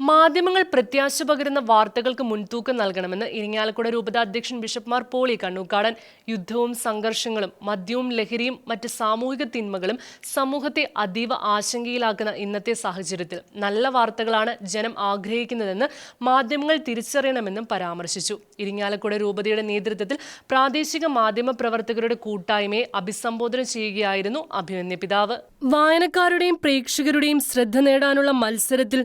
മാധ്യമങ്ങൾ പ്രത്യാശ പകരുന്ന വാർത്തകൾക്ക് മുൻതൂക്കം നൽകണമെന്ന് ഇരിങ്ങാലക്കുട രൂപത അധ്യക്ഷൻ ബിഷപ്പ് മാർ പോളി കണ്ണൂക്കാടൻ യുദ്ധവും സംഘർഷങ്ങളും മദ്യവും ലഹരിയും മറ്റ് സാമൂഹിക തിന്മകളും സമൂഹത്തെ അതീവ ആശങ്കയിലാക്കുന്ന ഇന്നത്തെ സാഹചര്യത്തിൽ നല്ല വാർത്തകളാണ് ജനം ആഗ്രഹിക്കുന്നതെന്ന് മാധ്യമങ്ങൾ തിരിച്ചറിയണമെന്നും പരാമർശിച്ചു. ഇരിങ്ങാലക്കുട രൂപതയുടെ നേതൃത്വത്തിൽ പ്രാദേശിക മാധ്യമ പ്രവർത്തകരുടെ കൂട്ടായ്മയെ അഭിസംബോധന ചെയ്യുകയായിരുന്നു അഭിമന്യ പിതാവ്. വായനക്കാരുടെയും പ്രേക്ഷകരുടെയും ശ്രദ്ധ നേടാനുള്ള മത്സരത്തിൽ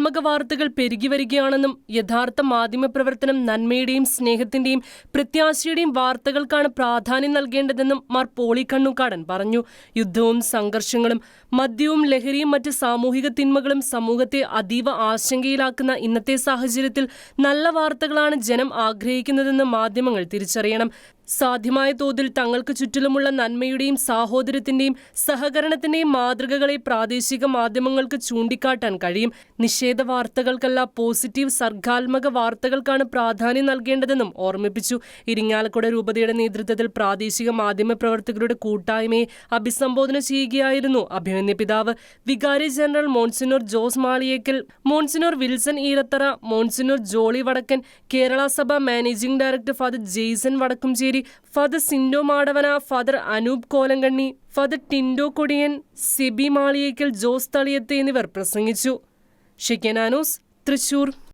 നിഷേധാത്മക വാർത്തകൾ പെരുകി വരികയാണെന്നും യഥാർത്ഥ മാധ്യമപ്രവർത്തനം നന്മയുടെയും സ്നേഹത്തിന്റെയും പ്രത്യാശയുടെയും വാർത്തകൾക്കാണ് പ്രാധാന്യം നൽകേണ്ടതെന്നും മാർ പോളി കണ്ണുകാടൻ പറഞ്ഞു. യുദ്ധവും സംഘർഷങ്ങളും മദ്യവും ലഹരിയും മറ്റ് സാമൂഹിക തിന്മകളും സമൂഹത്തെ അതീവ ആശങ്കയിലാക്കുന്ന ഇന്നത്തെ സാഹചര്യത്തിൽ നല്ല വാർത്തകളാണ് ജനം ആഗ്രഹിക്കുന്നതെന്ന് മാധ്യമങ്ങൾ തിരിച്ചറിയണം. സാധ്യമായ തോതിൽ തങ്ങൾക്ക് ചുറ്റിലുമുള്ള നന്മയുടെയും സാഹോദര്യത്തിന്റെയും സഹകരണത്തിന്റെയും മാതൃകകളെ പ്രാദേശിക മാധ്യമങ്ങൾക്ക് ചൂണ്ടിക്കാട്ടാൻ കഴിയും. നിഷേധ വാർത്തകൾക്കല്ല പോസിറ്റീവ് സർഗാത്മക വാർത്തകൾക്കാണ് പ്രാധാന്യം നൽകേണ്ടതെന്നും ഓർമ്മിപ്പിച്ചു. ഇരിങ്ങാലക്കുട രൂപതയുടെ നേതൃത്വത്തിൽ പ്രാദേശിക മാധ്യമ പ്രവർത്തകരുടെ കൂട്ടായ്മയെ അഭിസംബോധന ചെയ്യുകയായിരുന്നു അഭിമന്യ പിതാവ്. വികാരി general Monsignor Jose Maliyekkal Monsignor Wilson Eerathara Monsignor Jolly Vadakkan Kerala സഭ managing director father Jaison Vadakkumcheri father Sindo Madavana father Anoop Kolankanni father Tindo Kodiyan Siby Maliyekkal Jose Thaliyath എന്നിവർ പ്രസംഗിച്ചു. ഷിക്കനാനൂസ് തൃശൂർ.